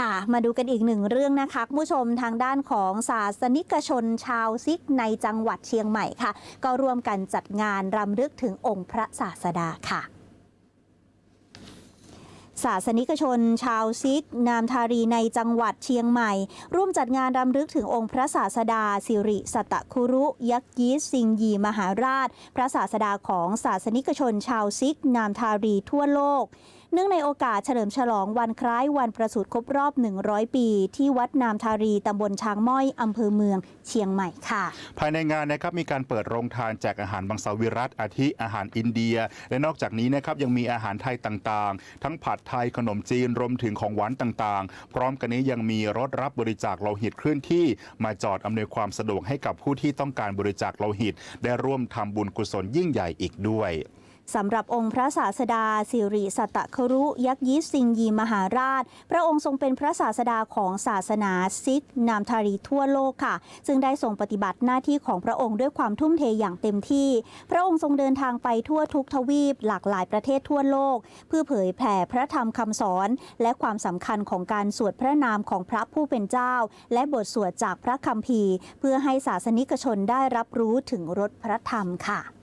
ค่ะ มาดูกันอีกหนึ่งเรื่องนะคะคุณผู้ชมทางด้านของศาสนิกชนชาวซิกในจังหวัดเชียงใหม่ค่ะ ก็ร่วมกันจัดงานรำลึกถึงองค์พระศาสดาค่ะศาสนิกชน ชาวซิก นามทารีในจังหวัดเชียงใหม่ ร่วมจัดงานรำลึกถึงองค์พระศาสดา สิริสัตคุรุ ยักษ์ยีสิงยีมหาราช พระศาสดาของศาสนิกชน ชาวซิก นามทารีทั่วโลก เนื่องในโอกาสเฉลิมฉลองวันคล้ายวันประสูติครบรอบ 100 ปี ที่วัดนามทารีตำบลช้างม้อยอำเภอเมืองเชียงใหม่ค่ะ ภายในงานนะครับมีการเปิดโรงทานแจกอาหารบางสวิรัตอาทิอาหารอินเดีย และนอกจากนี้นะครับยังมีอาหารไทยต่างๆ ทั้งผัดไทยขนมจีนรวมถึงของหวานต่างๆ พร้อมกันนี้ยังมีรถรับบริจาคโลหิตเคลื่อนที่ มาจอดอำนวยความสะดวกให้กับผู้ที่ต้องการบริจาคโลหิต ได้ร่วมทำบุญกุศลยิ่งใหญ่อีกด้วย สำหรับองค์พระศาสดา สิริสัตครุ ยักษ์ยิสิงยีมหาราช พระองค์ทรงเป็นพระศาสดาของศาสนาซิก นามทารีทั่วโลกค่ะ ซึ่งได้ทรงปฏิบัติหน้าที่ของพระองค์ด้วยความทุ่มเทอย่างเต็มที่ พระองค์ทรงเดินทางไปทั่วทุกทวีป หลากหลายประเทศทั่วโลก เพื่อเผยแผ่พระธรรมคำสอน และความสำคัญของการสวดพระนามของพระผู้เป็นเจ้า และบทสวดจากพระคัมภีร์ เพื่อให้ศาสนิกชนได้รับรู้ถึงรสพระธรรมค่ะ